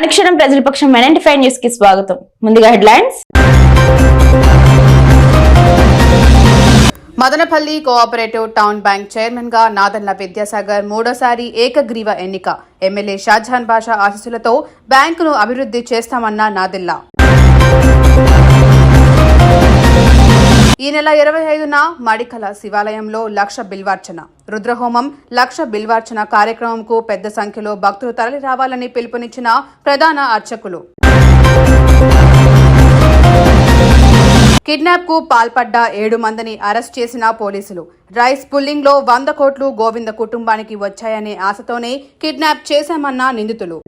అనుక్షణం ప్రజల పక్షం మెనంటి ఫైవ్ న్యూస్కి స్వాగతం. ముందుగా headlines. Madanapalli cooperative town bank చైర్మన్గా నాదన్ల విద్యాసాగర్ మూడోసారి ఏకగ్రీవ ఎన్నిక. ఎమ్మెల్యే షాజహాన్ బాషా ఆశీస్సులతో బ్యాంకును అభివృద్ధి చేస్తామన్న నాదిల్లా. ఈ నెల ఇరవై ఐదున మడికల శివాలయంలో లక్ష బిల్వార్చన. రుద్రహోమం లక్ష బిల్వార్చన కార్యక్రమంకు పెద్ద సంఖ్యలో భక్తులు తరలి రావాలని పిలుపునిచ్చిన ప్రధాన అర్చకులు. కిడ్నాప్కు పాల్పడ్డ ఏడు మందిని అరెస్ట్ చేసిన పోలీసులు. రైస్ పుల్లింగ్లో వంద కోట్లు గోవింద కుటుంబానికి వచ్చాయనే ఆశతోనే కిడ్నాప్ చేశామన్న నిందితులు.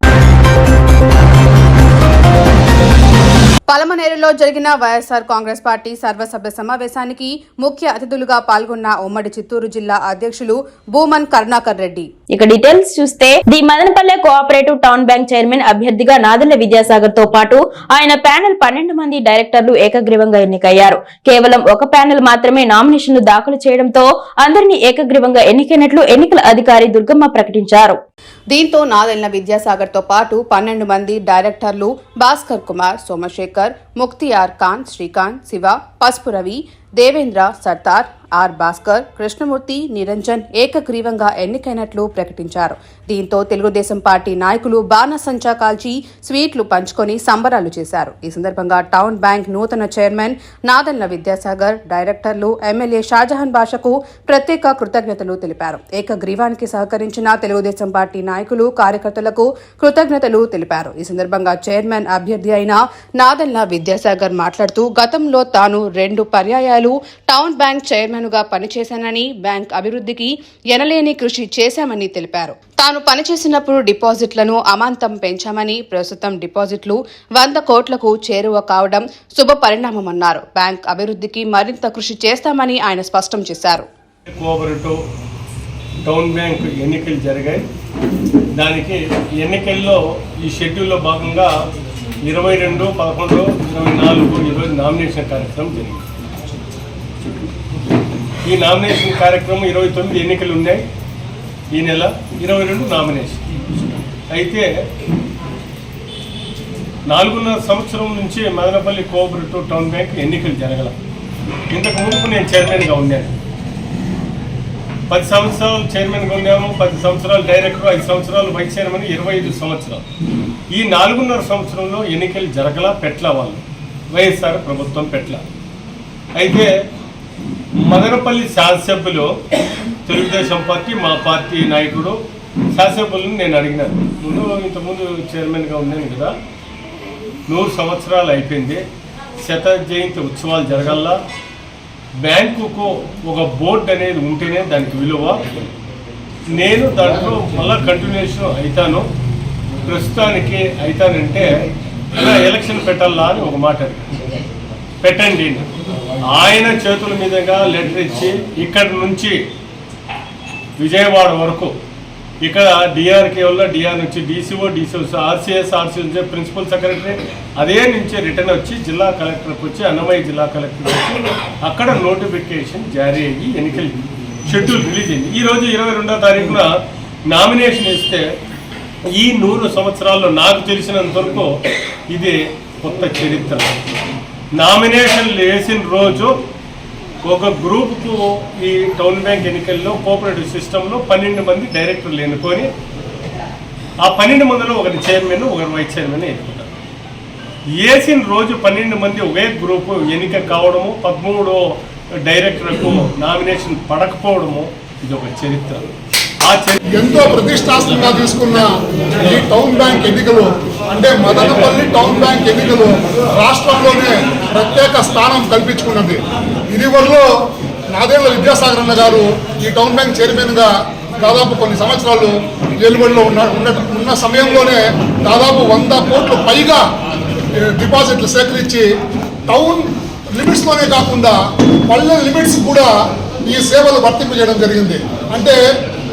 పలమనేరులో జరిగిన వైఎస్ఆర్ కాంగ్రెస్ పార్టీ సర్వసభ్య సమావేశానికి ముఖ్య అతిథులుగా పాల్గొన్న ఉమ్మడి చిత్తూరు జిల్లా అధ్యక్షులు భూమన్ కరుణాకర్ రెడ్డి. ఇక డీటెయిల్స్ చూస్తే the Madanapalle cooperative town bank chairman అభ్యర్థిగా నాదెళ్ళ విద్యాసాగర్తో పాటు ఆయన ప్యానెల్ పన్నెండు మంది డైరెక్టర్లు ఏకగ్రీవంగా ఎన్నికయ్యారు. కేవలం ఒక ప్యానెల్ మాత్రమే నామినేషన్లు దాఖలు చేయడంతో అందరినీ ఏకగ్రీవంగా ఎన్నికైనట్లు ఎన్నికల అధికారి దుర్గమ్మ ప్రకటించారు. దీంతో నాదెళ్ళ విద్యాసాగర్తో పాటు పన్నెండు మంది డైరెక్టర్లు భాస్కర్ కుమార్ సోమశేఖర్ ముక్తియార్ ఖాన్ శ్రీకాంత్ శివ పసుపు రవి దేవేంద్ర సర్దార్ ఆర్ భాస్కర్ కృష్ణమూర్తి నిరంజన్ ఏకగ్రీవంగా ఎన్నికైనట్లు ప్రకటించారు. దీంతో తెలుగుదేశం పార్టీ నాయకులు బాణసంచా కాల్చి స్వీట్లు పంచుకొని సంబరాలు చేశారు. ఈ సందర్భంగా టౌన్ బ్యాంక్ నూతన చైర్మన్ నాదన్ల విద్యాసాగర్ డైరెక్టర్లు ఎమ్మెల్యే షాజహాన్ బాషకు ప్రత్యేక కృతజ్ఞతలు తెలిపారు. ఏకగ్రీవానికి సహకరించిన తెలుగుదేశం పార్టీ నాయకులు కార్యకర్తలకు కృతజ్ఞతలు తెలిపారు. ఈ సందర్భంగా చైర్మన్ అభ్యర్థి అయిన నాదన్ల విద్యాసాగర్ మాట్లాడుతూ గతంలో తాను రెండు పర్యాయాలు టౌన్ బ్యాంక్ చైర్మన్గా పనిచేశానని బ్యాంక్ అభివృద్ధికి ఎనలేని కృషి చేశామని తెలిపారు. తాను పనిచేసినప్పుడు డిపాజిట్లను అమాంతం పెంచామని ప్రస్తుతం డిపాజిట్లు వంద కోట్లకు చేరువ కావడం శుభ పరిణామమన్నారు. బ్యాంక్ అభివృద్ధికి మరింత కృషి చేస్తామని ఆయన స్పష్టం చేశారు. టౌన్ బ్యాంక్ ఎన్నికలు జరిగాయి. దానికి ఎన్నికల్లో ఈ షెడ్యూల్లో భాగంగా ఇరవై రెండు పదకొండు ఇరవై నాలుగు ఈరోజు నామినేషన్ కార్యక్రమం జరిగింది. ఈ నామినేషన్ కార్యక్రమం ఇరవై తొమ్మిది ఎన్నికలు ఉన్నాయి. ఈ నెల ఇరవై రెండు నామినేషన్. అయితే నాలుగున్నర సంవత్సరం నుంచి మదనపల్లి కోఆపరేటివ్ టౌన్ బ్యాంక్ ఎన్నికలు జరగల. ఇంతకు ముందు నేను చైర్మన్గా ఉన్నాను. పది సంవత్సరాలు చైర్మన్గా ఉన్నాము పది సంవత్సరాలు డైరెక్టర్ ఐదు సంవత్సరాలు వైస్ చైర్మన్ ఇరవై ఐదు సంవత్సరాలు. ఈ నాలుగున్నర సంవత్సరంలో ఎన్నికలు జరగల పెట్ల వాళ్ళు వైఎస్ఆర్ ప్రభుత్వం పెట్ల అయితే మదనపల్లి శాసనసభ్యులు తెలుగుదేశం పార్టీ మా పార్టీ నాయకుడు. శాసనసభ్యులను నేను అడిగినాను ముందు ఇంతకుముందు చైర్మన్గా ఉన్నాను కదా నూరు సంవత్సరాలు అయిపోయింది. శత జయంతి ఉత్సవాలు జరగల్లా. బ్యాంకుకు ఒక బోర్డు అనేది ఉంటేనే దానికి విలువ. నేను దాంట్లో మళ్ళా కంటిన్యూషన్ అవుతాను ప్రస్తుతానికి అవుతానంటే ఎలక్షన్ పెట్టాలా అని ఒక మాట పెట్టండి ఆయన చేతుల మీదుగా లెటర్ ఇచ్చి ఇక్కడ నుంచి విజయవాడ వరకు ఇక్కడ డిఆర్కే వల్ల డిఆర్ నుంచి డీసీఓ డీసీఓ ఆర్సీఎస్ ఆర్సీఎస్ నుంచి ప్రిన్సిపల్ సెక్రటరీ అదే నుంచి రిటర్న్ వచ్చి జిల్లా కలెక్టర్కి వచ్చి అన్నమయ్య జిల్లా కలెక్టర్ వచ్చి అక్కడ నోటిఫికేషన్ జారీ అయ్యి ఎన్నికలు షెడ్యూల్ రిలీజ్ అయింది. ఈరోజు ఇరవై రెండో తారీఖున నామినేషన్ ఇస్తే ఈ నూరు సంవత్సరాల్లో నాకు తెలిసినంత వరకు ఇది కొత్త చరిత్ర. నామినేషన్లు వేసిన రోజు ఒక గ్రూప్కు ఈ టౌన్ బ్యాంక్ ఎన్నికల్లో కోఆపరేటివ్ సిస్టంలో పన్నెండు మంది డైరెక్టర్లు ఎన్నుకొని ఆ పన్నెండు మందిలో ఒకరి చైర్మన్ ఒకరి వైస్ చైర్మన్ ఎన్నుకుంటారు. వేసిన రోజు పన్నెండు మంది ఒకే గ్రూపు ఎన్నిక కావడము పదమూడు డైరెక్టర్కు నామినేషన్ పడకపోవడము ఇది ఒక చరిత్ర. ఎంతో ప్రతిష్టాత్మకంగా తీసుకున్న ఈ టౌన్ బ్యాంక్ ఎన్నికలు అంటే మదనపల్లి టౌన్ బ్యాంక్ ఎన్నికలు రాష్ట్రంలోనే ప్రత్యేక స్థానం కల్పించుకున్నది. ఇది నాదేళ్ళ విద్యాసాగర్ అన్న గారు ఈ టౌన్ బ్యాంక్ చైర్మన్గా దాదాపు కొన్ని సంవత్సరాలు వెలుబడిలో ఉన్న ఉన్న- సమయంలోనే దాదాపు వంద కోట్ల పైగా డిపాజిట్లు సేకరించి టౌన్ లిమిట్స్లోనే కాకుండా పల్లె లిమిట్స్ కూడా ఈ సేవలు వర్తింపు చేయడం జరిగింది. అంటే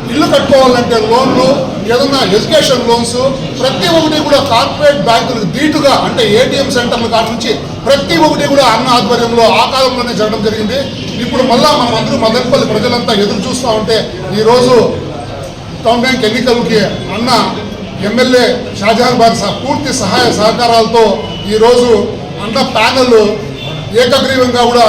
ఇల్లు కట్టుకోవాలంటే లోన్లు ఏదన్నా ఎడ్యుకేషన్ లోన్స్ ప్రతి ఒక్కటి కూడా కార్పొరేట్ బ్యాంకులకు ధీటుగా అంటే ఏటీఎం సెంటర్ల కాడ నుంచి ప్రతి ఒక్కటి కూడా అన్న ఆధ్వర్యంలో ఆ కాలంలోనే జరగడం జరిగింది. ఇప్పుడు మళ్ళా మనం అందరూ మదనపల్లి ప్రజలంతా ఎదురు చూస్తూ ఉంటే ఈరోజు టౌన్ బ్యాంక్ ఎన్నికలకి అన్న ఎమ్మెల్యే షాజహాన్ బాద్ పూర్తి సహాయ సహకారాలతో ఈరోజు అన్న ప్యానెల్ ఏకగ్రీవంగా కూడా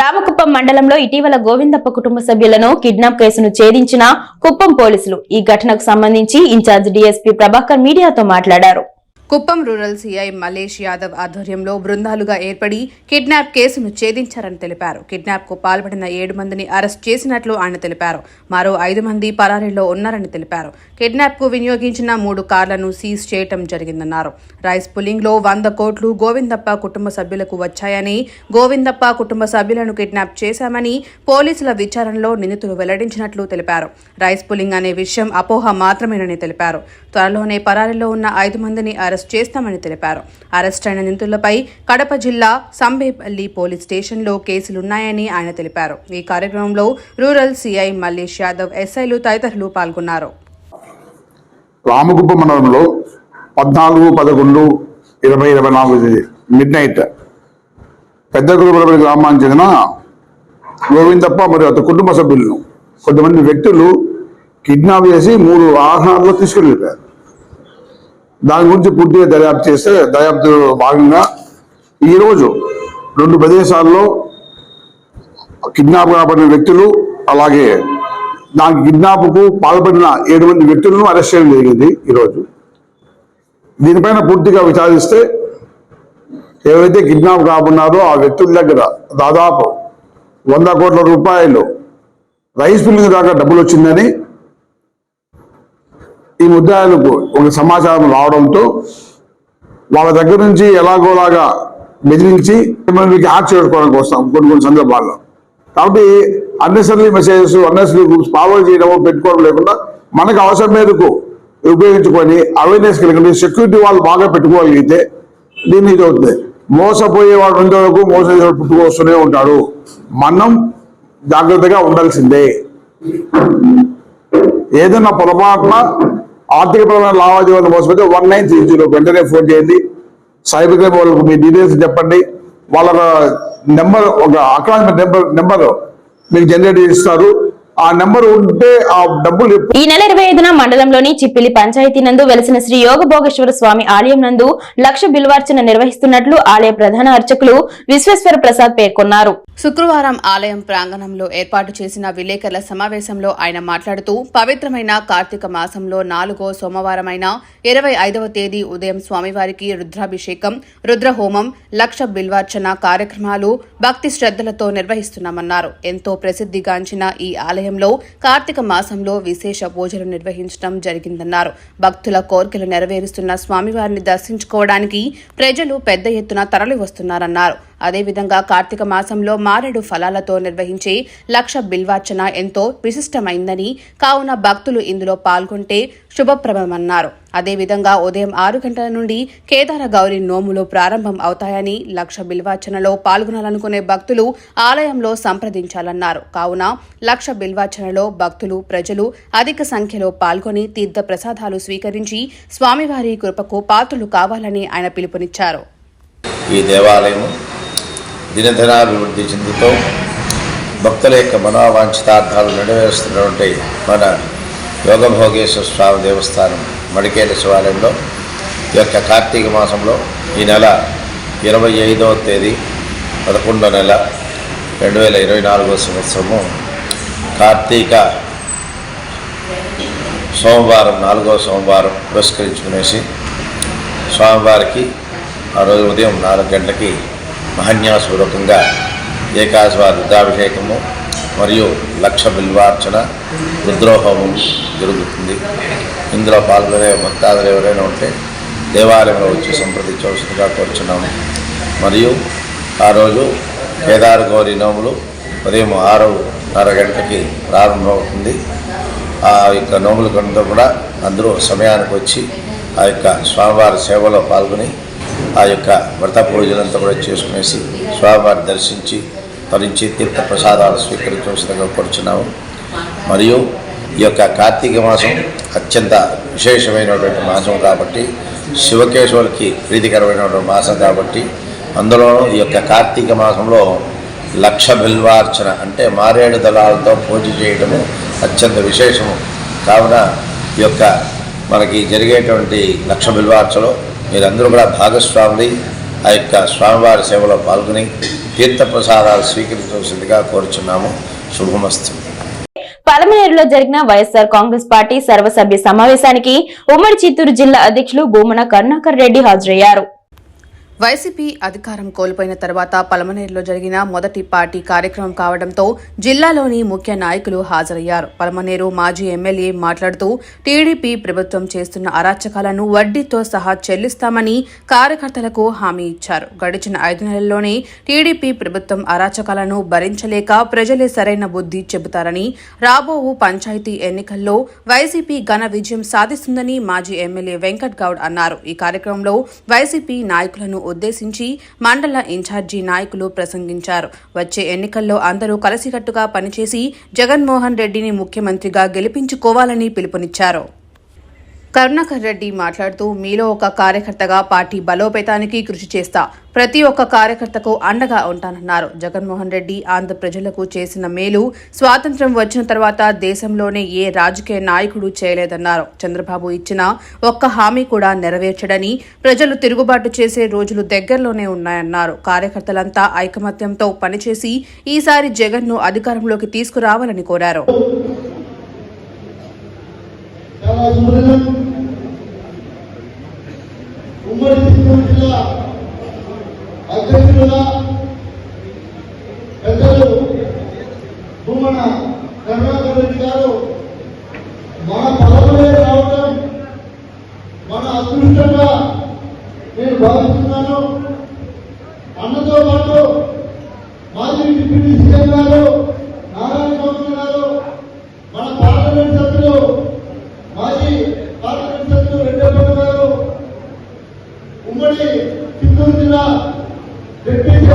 రామకుప్పం మండలంలో ఇటీవల గోవిందప్ప కుటుంబ సభ్యులను కిడ్నాప్ కేసును ఛేదించిన కుప్పం పోలీసులు ఈ ఘటనకు సంబంధించి ఇన్ఛార్జ్ డీఎస్పీ ప్రభాకర్ మీడియాతో మాట్లాడారు. కుప్పం రూరల్ సీఐ మలేష్ యాదవ్ ఆధ్వర్యంలో బృందాలుగా ఏర్పడి కిడ్నాప్ కేసును ఛేదించారని తెలిపారు. కిడ్నాప్కు పాల్పడిన ఏడు మందిని అరెస్ట్ చేసినట్లు ఆయన తెలిపారు. మరో ఐదు మంది పరారీలో ఉన్నారని తెలిపారు. కిడ్నాప్కు వినియోగించిన మూడు కార్లను సీజ్ చేయటం జరిగిందన్నారు. రైస్ పులింగ్లో వంద కోట్లు గోవిందప్ప కుటుంబ సభ్యులకు వచ్చాయని గోవిందప్ప కుటుంబ సభ్యులను కిడ్నాప్ చేశామని పోలీసుల విచారణలో నిందితులు వెల్లడించినట్లు తెలిపారు. రైస్ పుల్లింగ్ అనే విషయం అపోహ మాత్రమేనని తెలిపారు. త్వరలోనే పరారీలో ఉన్న ఐదు మందిని అరెస్ట్ చేస్తామని తెలిపారు. అరెస్ట్ అయిన నిందితులపై కడప జిల్లా సంబేపల్లి పోలీస్ స్టేషన్లో కేసులున్నాయని ఆయన తెలిపారు. ఈ కార్యక్రమంలో రూరల్ సిఐ మల్లేష్ యాదవ్ ఎస్ఐలు తదితరులు పాల్గొన్నారు. రామగుప్ప మండలంలో పద్నాలుగు పదకొండు ఇరవై ఇరవై నాలుగు మిడ్ నైట్ పెద్ద గురుబడి గ్రామానికి చెందిన గోవిందప్ప మరియు అతని కుటుంబ సభ్యులను కొంతమంది వ్యక్తులు కిడ్నాప్ చేసి మూడు వాహనాల్లో తీసుకెళ్ళిపోయారు. దాని గురించి పూర్తిగా దర్యాప్తు చేస్తే దర్యాప్తు భాగంగా ఈరోజు రెండు ప్రదేశాల్లో కిడ్నాప్ కాబడిన వ్యక్తులు అలాగే దానికి కిడ్నాప్కు పాల్పడిన ఏడు మంది వ్యక్తులను అరెస్ట్ చేయడం జరిగింది ఈరోజు. దీనిపైన పూర్తిగా విచారిస్తే ఎవరైతే కిడ్నాప్ కాబడినారో ఆ వ్యక్తుల దగ్గర దాదాపు వంద కోట్ల రూపాయలు రైస్ మిల్లింగ్ దాకా డబ్బులు వచ్చిందని ఈ ముద్దాయిలకు ఒక సమాచారం రావడంతో వాళ్ళ దగ్గర నుంచి ఎలాగోలాగా బెదిరించి మిమ్మల్ని మీకు హ్యాక్ చేసుకోవడానికి వస్తాం కొన్ని కొన్ని సందర్భాల్లో. కాబట్టి unnecessary messages unnecessary groups forward చేయడము పెట్టుకోవడం లేకుండా మనకు అవసరం మేరకు ఉపయోగించుకొని అవేర్నెస్ కలిగి సెక్యూరిటీ వాళ్ళు బాగా పెట్టుకోగలిగితే దీన్ని ఇది అవుతుంది. మోసపోయేవాడు ఉండే వరకు మోసం పుట్టుకొస్తూనే ఉంటాడు. మనం జాగ్రత్తగా ఉండాల్సిందే. ఏదైనా పొరపాటున ఆర్థికపరమైన లావాదేవీలు మోసపోతే వన్ నైన్ త్రీ జీరో వెంటనే ఫోన్ చేయండి. సైబర్ క్రైమ్ వాళ్ళకు మీ డీటెయిల్స్ చెప్పండి. వాళ్ళ నెంబర్ ఒక అకౌంట్ నెంబర్ నెంబర్ మీకు జనరేట్ చేస్తారు. ఆ నెంబర్ ఉంటే ఆ డబ్బులు ఈ నెల ఇరవై ఐదున మండలంలోని చిప్పిలి పంచాయతీ నందు వెలసిన శ్రీ యోగభోగేశ్వర స్వామి ఆలయం నందు లక్ష బిల్వార్చన నిర్వహిస్తున్నట్లు ఆలయ ప్రధాన అర్చకులు విశ్వేశ్వర ప్రసాద్ పేర్కొన్నారు. శుక్రవారం ఆలయం ప్రాంగణంలో ఏర్పాటు చేసిన విలేకరుల సమావేశంలో ఆయన మాట్లాడుతూ పవిత్రమైన కార్తీక మాసంలో నాలుగో సోమవారమైన ఇరవై ఐదవ తేదీ ఉదయం స్వామివారికి రుద్రాభిషేకం రుద్రహోమం లక్ష బిల్వార్చన కార్యక్రమాలు భక్తి శ్రద్ధలతో నిర్వహిస్తున్నామన్నారు. ఎంతో ప్రసిద్ధిగాంచిన ఈ ఆలయంలో కార్తీక మాసంలో విశేష పూజలు నిర్వహించడం జరిగిందన్నారు. భక్తుల కోరికలు నెరవేరుస్తున్న స్వామివారిని దర్శించుకోవడానికి ప్రజలు పెద్ద ఎత్తున తరలి వస్తున్నారన్నారు అదేవిధంగా కార్తీక మాసంలో మారేడు ఫలాలతో నిర్వహించే లక్ష బిల్వార్చన ఎంతో విశిష్టమైందని కావున భక్తులు ఇందులో పాల్గొంటే శుభప్రభమన్నారు అదేవిధంగా ఉదయం ఆరు గంటల నుండి కేదార గౌరి నోములు ప్రారంభం అవుతాయని లక్ష బిల్వార్చనలో పాల్గొనాలనుకునే భక్తులు ఆలయంలో సంప్రదించాలన్నారు. కావున లక్ష బిల్వార్చనలో భక్తులు ప్రజలు అధిక సంఖ్యలో పాల్గొని తీర్థ ప్రసాదాలు స్వీకరించి స్వామివారి కృపకు పాత్రులు కావాలని ఆయన పిలుపునిచ్చారు. ఈ దేవాలయం దినధనాభివృద్ధి చెందుతూ భక్తుల యొక్క మనోవాంఛితార్థాలు నెరవేరుస్తున్నటువంటి మన యోగభోగేశ్వర స్వామి దేవస్థానం మడికేల శివాలయంలో ఈ యొక్క కార్తీక మాసంలో ఈ నెల ఇరవై ఐదవ తేదీ పదకొండో నెల రెండు వేల ఇరవై నాలుగో సంవత్సరము కార్తీక సోమవారం నాలుగో సోమవారం పురస్కరించుకునేసి స్వామివారికి ఆ రోజు ఉదయం నాలుగు గంటలకి మహన్యాసపూర్వకంగా ఏకాశవారి రుద్రాభిషేకము మరియు లక్ష బిల్వార్చన రుద్రోహోమం జరుగుతుంది. ఇందులో పాల్గొనే భక్తాదులు ఎవరైనా ఉంటే దేవాలయంలో వచ్చి సంప్రదించవలసిందిగా కోరుచున్నాము. మరియు ఆ రోజు కేదార గౌరి నోములు ఉదయం ఆరున్నర గంటకి ప్రారంభమవుతుంది. ఆ యొక్క నోముల కనుక కూడా అందరూ సమయానికి వచ్చి ఆ యొక్క స్వామివారి సేవలో పాల్గొని ఆ యొక్క వ్రత పూజలంతా కూడా చేసుకునేసి స్వామివారిని దర్శించి తరించి తీర్థ ప్రసాదాలు స్వీకరించవలసిందిగా కోరుచున్నాము. మరియు ఈ యొక్క కార్తీక మాసం అత్యంత విశేషమైనటువంటి మాసం కాబట్టి శివకేశవులకి ప్రీతికరమైనటువంటి మాసం కాబట్టి అందులోనూ ఈ యొక్క కార్తీక మాసంలో లక్ష బిల్వార్చన అంటే మారేడు దళాలతో పూజ చేయడము అత్యంత విశేషము. కావున ఈ యొక్క మనకి జరిగేటువంటి లక్ష బిల్వార్చలో మీరందరూ కూడా భాగస్వాములై ఆ యొక్క స్వామివారి సేవలో పాల్గొని తీర్థప్రసాదాలు స్వీకరించవలసిందిగా కోరుచున్నాము. శుభమస్తు. పలమనేరులో జరిగిన వైఎస్ఆర్ కాంగ్రెస్ పార్టీ సర్వసభ్య సమావేశానికి ఉమ్మడి చిత్తూరు జిల్లా అధ్యక్షులు భూమన కరుణాకర్ రెడ్డి హాజరయ్యారు. వైసీపీ అధికారం కోల్పోయిన తర్వాత పలమనేరులో జరిగిన మొదటి పార్టీ కార్యక్రమం కావడంతో జిల్లాలోని ముఖ్య నాయకులు హాజరయ్యారు. పలమనేరు మాజీ ఎమ్మెల్యే మాట్లాడుతూ టీడీపీ ప్రభుత్వం చేస్తున్న అరాచకాలను వడ్డీతో సహా చెల్లిస్తామని కార్యకర్తలకు హామీ ఇచ్చారు. గడిచిన ఐదు నెలల్లోనే టీడీపీ ప్రభుత్వం అరాచకాలను భరించలేక ప్రజలే సరైన బుద్ధి చెబుతారని రాబోవు పంచాయతీ ఎన్నికల్లో వైసీపీ ఘన విజయం సాధిస్తుందని మాజీ ఎమ్మెల్యే వెంకట్ గౌడ్ అన్నారు. ఈ కార్యక్రమంలో వైసీపీ నాయకులను ఉద్దేశించి మండల ఇన్ఛార్జి నాయకులు ప్రసంగించారు. వచ్చే ఎన్నికల్లో అందరూ కలిసికట్టుగా పనిచేసి జగన్మోహన్ రెడ్డిని ముఖ్యమంత్రిగా గెలిపించుకోవాలని పిలుపునిచ్చారు. కరుణాకర్ రెడ్డి మాట్లాడుతూ మీలో ఒక కార్యకర్తగా పార్టీ బలోపేతానికి కృషి చేస్తా ప్రతి ఒక్క కార్యకర్తకు అండగా ఉంటానన్నారు. జగన్మోహన్ రెడ్డి ఆంధ్ర ప్రజలకు చేసిన మేలు స్వాతంత్ర్యం వచ్చిన తర్వాత దేశంలోనే ఏ రాజకీయ నాయకుడు చేయలేదన్నారు. చంద్రబాబు ఇచ్చిన ఒక్క హామీ కూడా నెరవేర్చడని ప్రజలు తిరుగుబాటు చేసే రోజులు దగ్గరలోనే ఉన్నాయన్నారు. కార్యకర్తలంతా ఐకమత్యంతో పనిచేసి ఈసారి జగన్ను అధికారంలోకి తీసుకురావాలని కోరారు చాలా శుభదినం ఉమ్మడి చిత్తూరు జిల్లా అధ్యక్షులుగా పెద్దలు భూమన కరుణాకర్ రెడ్డి గారు మన పదవులే రావడం మన అదృష్టంగా నేను భావిస్తున్నాను అన్నతో పాటు మాజీ డిప్యూటీ సీఎం గారు నారాయణ గౌడ్ గారు మన పార్లమెంట్ సభ్యులు మాజీ పార్లమెంట్ సభ్యులు రెడ్డప్ప గారు ఉమ్మడి చిత్తూరు జిల్లా deputy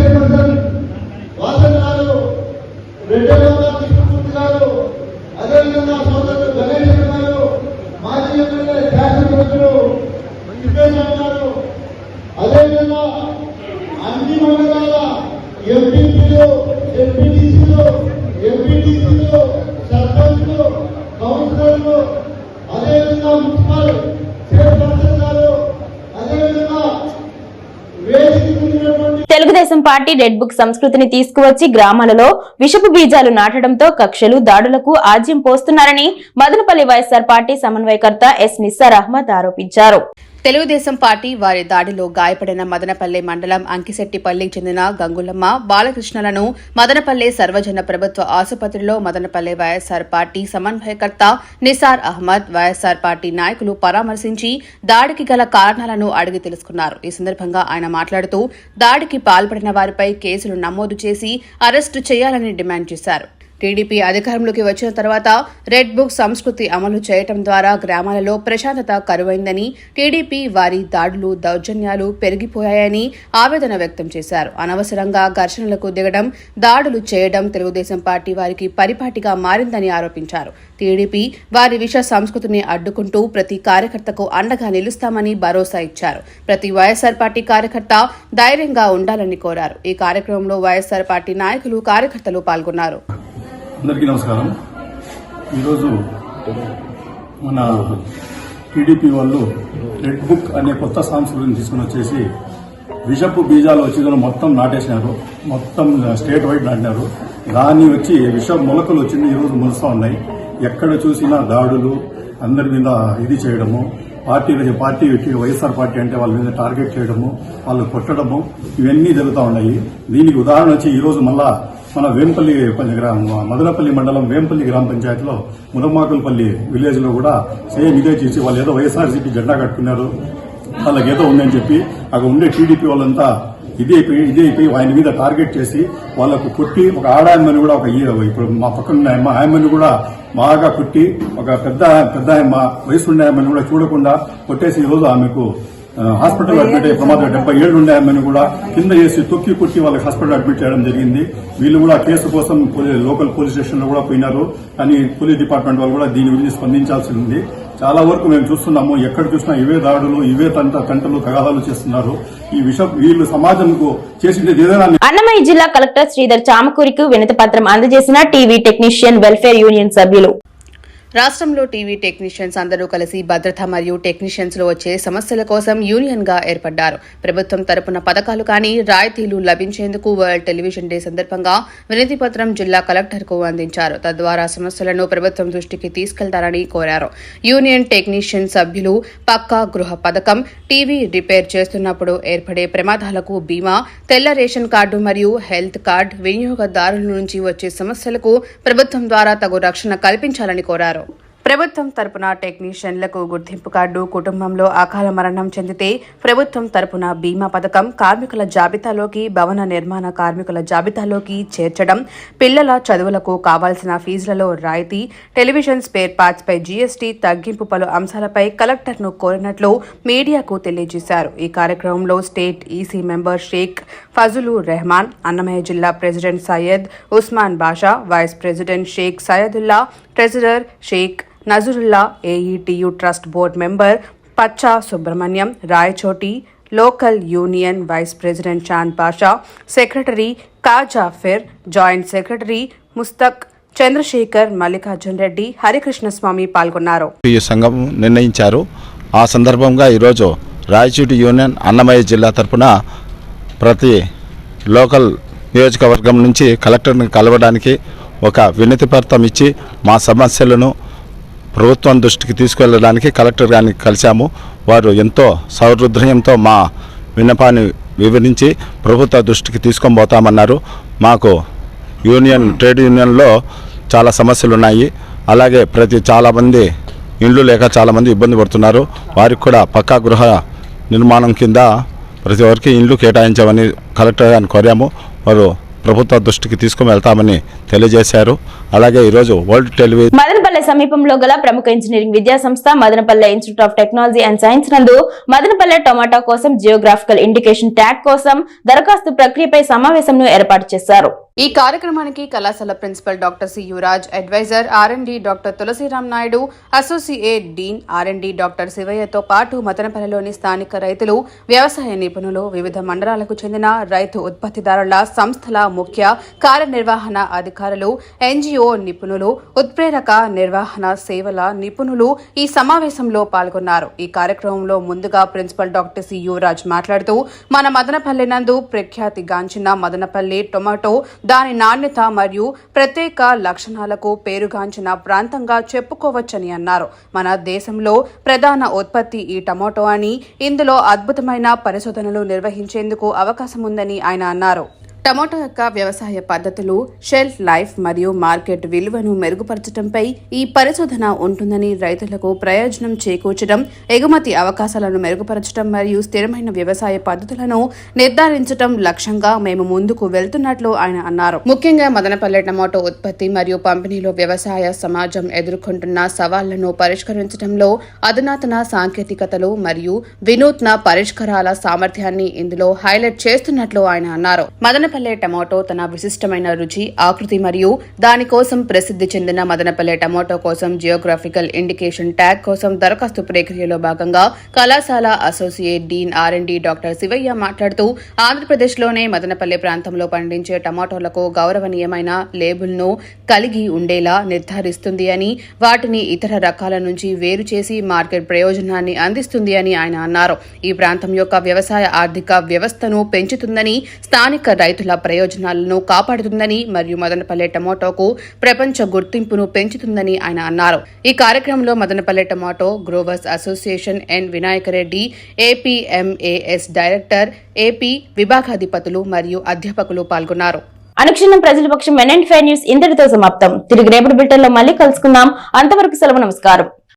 Telugu Desam party red book సంస్కృతిని తీసుకువచ్చి గ్రామాలలో విషపు బీజాలు నాటడంతో కక్షలు దాడులకు ఆజ్యం పోస్తున్నారని మదనపల్లి వైఎస్సార్ పార్టీ సమన్వయకర్త ఎస్ నిస్సార్ అహ్మద్ ఆరోపించారు. తెలుగుదేశం పార్టీ వారి దాడిలో గాయపడిన మదనపల్లె మండలం అంకిశెట్టిపల్లికి చెందిన గంగులమ్మ బాలకృష్ణలను మదనపల్లె సర్వజన ప్రభుత్వ ఆసుపత్రిలో మదనపల్లె వైఎస్సార్ పార్టీ సమన్వయకర్త నిసార్ అహ్మద్ వైఎస్సార్ పార్టీ నాయకులు పరామర్శించి దాడికి గల కారణాలను అడిగి తెలుసుకున్నారు. ఈ సందర్భంగా ఆయన మాట్లాడుతూ దాడికి పాల్పడిన వారిపై కేసులు నమోదు చేసి అరెస్టు చేయాలని డిమాండ్ చేశారు. టీడీపీ అధికారంలోకి వచ్చిన తర్వాత రెడ్ బుక్ సంస్కృతి అమలు చేయటం ద్వారా గ్రామాలలో ప్రశాంతత కరువైందని టీడీపీ వారి దాడులు దౌర్జన్యాలు పెరిగిపోయాయని ఆవేదన వ్యక్తం చేశారు. అనవసరంగా ఘర్షణలకు దిగడం దాడులు చేయడం తెలుగుదేశం పార్టీ వారికి పరిపాటిగా మారిందని ఆరోపించారు. టీడీపీ వారి విష సంస్కృతిని అడ్డుకుంటూ ప్రతి కార్యకర్తకు అండగా నిలుస్తామని భరోసా ఇచ్చారు. ప్రతి వైఎస్సార్ పార్టీ కార్యకర్త ధైర్యంగా ఉండాలని కోరారు. ఈ కార్యక్రమంలో వైఎస్సార్ పార్టీ నాయకులు కార్యకర్తలు పాల్గొన్నారు. అందరికీ నమస్కారం. ఈరోజు మన టీడీపీ వాళ్ళు రెడ్ బుక్ అనే కొత్త సాంస్కృతిని తీసుకుని వచ్చేసి విషపు బీజాలు వచ్చి మొత్తం నాటేసినారు. మొత్తం స్టేట్ వైడ్ నాటినారు. దాన్ని వచ్చి విష మొలకలు వచ్చింది ఈరోజు మొలుస్తూ ఉన్నాయి. ఎక్కడ చూసినా దాడులు అందరి మీద ఇది చేయడము పార్టీ పార్టీ వైఎస్ఆర్ పార్టీ అంటే వాళ్ళ మీద టార్గెట్ చేయడము వాళ్ళు కొట్టడము ఇవన్నీ జరుగుతూ ఉన్నాయి. దీనికి ఉదాహరణ వచ్చి ఈరోజు మళ్ళా మన వేంపల్లి పంచ- గ్రామ మదనపల్లి మండలం వేంపల్లి గ్రామ పంచాయతీలో మునమాకులపల్లి విలేజ్లో కూడా సేమ్ ఇదే చేసి వాళ్ళు ఏదో వైఎస్ఆర్సీపీ జెండా కట్టుకున్నారు. వాళ్ళకి ఏదో ఉందని చెప్పి అక్కడ ఉండే టీడీపీ వాళ్ళంతా ఇదే అయిపోయి ఇదే అయిపోయి ఆయన మీద టార్గెట్ చేసి వాళ్ళకు కొట్టి ఒక ఆడాయమ్మని కూడా ఒక ఇప్పుడు మా పక్కన ఆయమ్మని కూడా బాగా కొట్టి ఒక పెద్ద పెద్ద ఆయమ్మ వయసు ఉండే ఆయమ్మని కూడా చూడకుండా కొట్టేసి ఈరోజు రోజు ఆమెకు హాస్పిటల్ అడ్మిట్ అయ్యే ప్రమాదం డెబ్బై ఏళ్ళు ఉండే ఆమెను కూడా కింద చేసి తొక్కి కొట్టి వాళ్ళకి హాస్పిటల్ అడ్మిట్ చేయడం జరిగింది. వీళ్ళు కూడా కేసు కోసం లోకల్ పోలీస్ స్టేషన్లో కూడా పోయినారు. కానీ పోలీస్ డిపార్ట్మెంట్ వాళ్ళు కూడా దీని గురించి స్పందించాల్సి ఉంది. చాలా వరకు మేము చూస్తున్నాము ఎక్కడ చూసినా ఇవే దాడులు ఇవే తంట తంటలు తగాదాలు చేస్తున్నారు. ఈ విషయం వీళ్ళు సమాజంకు చేసింది ఏదైనా అన్నమయ్య జిల్లా కలెక్టర్ శ్రీధర్ చామకూరికి వినతి పత్రం అందజేసిన టీవీ టెక్నీషియన్ వెల్ఫేర్ యూనియన్ సభ్యులు. రాష్ట్రంలో టీవీ టెక్నీషియన్స్ అందరూ కలిసి భద్రత మరియు టెక్నీషియన్స్లో వచ్చే సమస్యల కోసం యూనియన్గా ఏర్పడ్డారు. ప్రభుత్వం తరపున పథకాలు కానీ రాయితీలు లభించేందుకు వరల్డ్ టెలివిజన్ డే సందర్భంగా వినతి పత్రం జిల్లా కలెక్టర్కు అందించారు. తద్వారా సమస్యలను ప్రభుత్వం దృష్టికి తీసుకెళ్తారని కోరారు. యూనియన్ టెక్నీషియన్ సభ్యులు పక్కా గృహ పథకం టీవీ రిపేర్ చేస్తున్నప్పుడు ఏర్పడే ప్రమాదాలకు బీమా తెల్ల రేషన్ కార్డు మరియు హెల్త్ కార్డ్ వినియోగదారుల నుంచి వచ్చే సమస్యలకు ప్రభుత్వం ద్వారా తగు రక్షణ కల్పించాలని కోరారు. ప్రభుత్వం తరపున టెక్నీషియన్లకు గుర్తింపు కార్డు కుటుంబంలో అకాల మరణం చెందితే ప్రభుత్వం తరపున బీమా పథకం కార్మికుల జాబితాలోకి భవన నిర్మాణ కార్మికుల జాబితాలోకి చేర్చడం పిల్లల చదువులకు కావాల్సిన ఫీజులలో రాయితీ టెలివిజన్ స్పేర్ పార్ట్స్పై జీఎస్టీ తగ్గింపు పలు అంశాలపై కలెక్టర్ను కోరినట్లు మీడియాకు తెలియజేశారు. ఈ కార్యక్రమంలో state EC member Sheikh Fazulu Rehman Annamayya జిల్లా president Syed Usman Basha vice president Sheikh Sayadulla treasurer Sheikh Nazarulla AETU trust board member Paccha Subrahmanyam Rayachoti local union vice president Chand Pasha secretary Khajafir joint secretary Mustaq Chandrasekhar Mallikarjun Reddy Harikrishnaswamy పాల్గొన్నారు. ఈ సంఘం నిర్ణయించారు. ఆ సందర్భంగా ఈరోజు Rayachoti union Annamayya జిల్లా తరపున ప్రతి లోకల్ నియోజకవర్గం నుంచి కలెక్టర్ని కలవడానికి ఒక వినతి పత్రం ఇచ్చి మా సమస్యలను ప్రభుత్వం దృష్టికి తీసుకెళ్ళడానికి కలెక్టర్ గారిని కలిశాము. వారు ఎంతో సౌహృదయంతో మా విన్నపాన్ని వివరించి ప్రభుత్వ దృష్టికి తీసుకొని పోతామన్నారు. మాకు యూనియన్ ట్రేడ్ యూనియన్లో చాలా సమస్యలు ఉన్నాయి అలాగే ప్రతి చాలామంది ఇండ్లు లేక చాలామంది ఇబ్బంది పడుతున్నారు. వారికి కూడా పక్కా గృహ నిర్మాణం కింద ప్రతి ఒక్కరికి ఇండ్లు కేటాయించామని కలెక్టర్ గారిని కోరాము. వారు ప్రభుత్వ దృష్టికి తీసుకుని వెళ్తామని తెలియజేశారు. అలాగే ఈరోజు వరల్డ్ టెలివిజన్ మదనపల్లె సమీపంలో గల ప్రముఖ ఇంజనీరింగ్ విద్యా సంస్థ Madanapalle institute of technology and science నందు మదనపల్లె టొమాటో కోసం జియోగ్రాఫికల్ ఇండికేషన్ ట్యాగ్ కోసం దరఖాస్తు ప్రక్రియపై సమావేశంను ఏర్పాటు చేశారు. ఈ కార్యక్రమానికి కళాశాల principal doctor C Yuvaraj adviser RMD doctor Tulasiram Naidu associate dean RMD doctor శివయ్యతో పాటు మదనపల్లిలోని స్థానిక రైతులు వ్యవసాయ నిపుణులు వివిధ మండలాలకు చెందిన రైతు ఉత్పత్తిదారుల సంస్థల ముఖ్య కార్యనిర్వహణ అధికారులు ఎన్జీఓ నిపుణులు ఉత్ప్రేరక నిర్వహణ సేవల నిపుణులు ఈ సమావేశంలో పాల్గొన్నారు. ఈ కార్యక్రమంలో ముందుగా ప్రిన్సిపల్ డాక్టర్ సి యువరాజ్ మాట్లాడుతూ మన మదనపల్లి నందు ప్రఖ్యాతిగాంచిన మదనపల్లి టొమాటో దాని నాణ్యత మరియు ప్రత్యేక లక్షణాలకు పేరుగాంచిన ప్రాంతంగా చెప్పుకోవచ్చని అన్నారు. మన దేశంలో ప్రధాన ఉత్పత్తి ఈ టమోటో అని ఇందులో అద్భుతమైన పరిశోధనలు నిర్వహించేందుకు అవకాశం ఉందని ఆయన అన్నారు. టమాటో యొక్క వ్యవసాయ పద్ధతులు షెల్ఫ్ లైఫ్ మరియు మార్కెట్ విలువను మెరుగుపరచడంపై ఈ పరిశోధన ఉంటుందని రైతులకు ప్రయోజనం చేకూర్చడం ఎగుమతి అవకాశాలను మెరుగుపరచడం మరియు స్థిరమైన వ్యవసాయ పద్ధతులను నిర్ధారించడం లక్ష్యంగా మేము ముందుకు వెళ్తున్నట్లు ఆయన అన్నారు. ముఖ్యంగా మదనపల్లె టమాటో ఉత్పత్తి మరియు పంపిణీలో వ్యవసాయ సమాజం ఎదుర్కొంటున్న సవాళ్ళను పరిష్కరించడంలో అధునాతన సాంకేతికతలు మరియు వినూత్న పరిష్కారాల సామర్థ్యాన్ని ఇందులో హైలైట్ చేస్తున్నట్లు ఆయన అన్నారు. మదనపల్లె టమాటో తన విశిష్టమైన రుచి ఆకృతి మరియు దానికోసం ప్రసిద్ధి చెందిన మదనపల్లె టమాటో కోసం జియోగ్రాఫికల్ ఇండికేషన్ ట్యాగ్ కోసం దరఖాస్తు ప్రక్రియలో భాగంగా కళాశాల associate dean RMD doctor Sivaiah మాట్లాడుతూ ఆంధ్రప్రదేశ్లోనే మదనపల్లె ప్రాంతంలో పండించే టమాటోలకు గౌరవనీయమైన లేబుల్ను కలిగి ఉండేలా నిర్ధారిస్తుంది అని వాటిని ఇతర రకాల నుంచి వేరు చేసి మార్కెట్ ప్రయోజనాన్ని అందిస్తుంది అని ఆయన అన్నారు. ఈ ప్రాంతం యొక్క వ్యవసాయ ఆర్థిక వ్యవస్థను పెంచుతుందని స్థానిక రైతుల ప్రయోజనాలను కాపాడుతుందని మరియు మదనపల్లె టమాటోకు ప్రపంచ గుర్తింపును పెంచుతుందని ఆయన అన్నారు. ఈ కార్యక్రమంలో Madanapalle tomato growers association N Vinayakareddy APMAS director AP విభాగాధిపతులు మరియు అధ్యాపకులు పాల్గొన్నారు. అనుక్షణం ప్రజల పక్షం అండ్ ఫైవ్ న్యూస్ ఇంతటితో సమాప్తం. తిరిగి రేపటి బిల్టన్లో మళ్ళీ కలుసుకుందాం. అంతవరకు సెలవు నమస్కారం.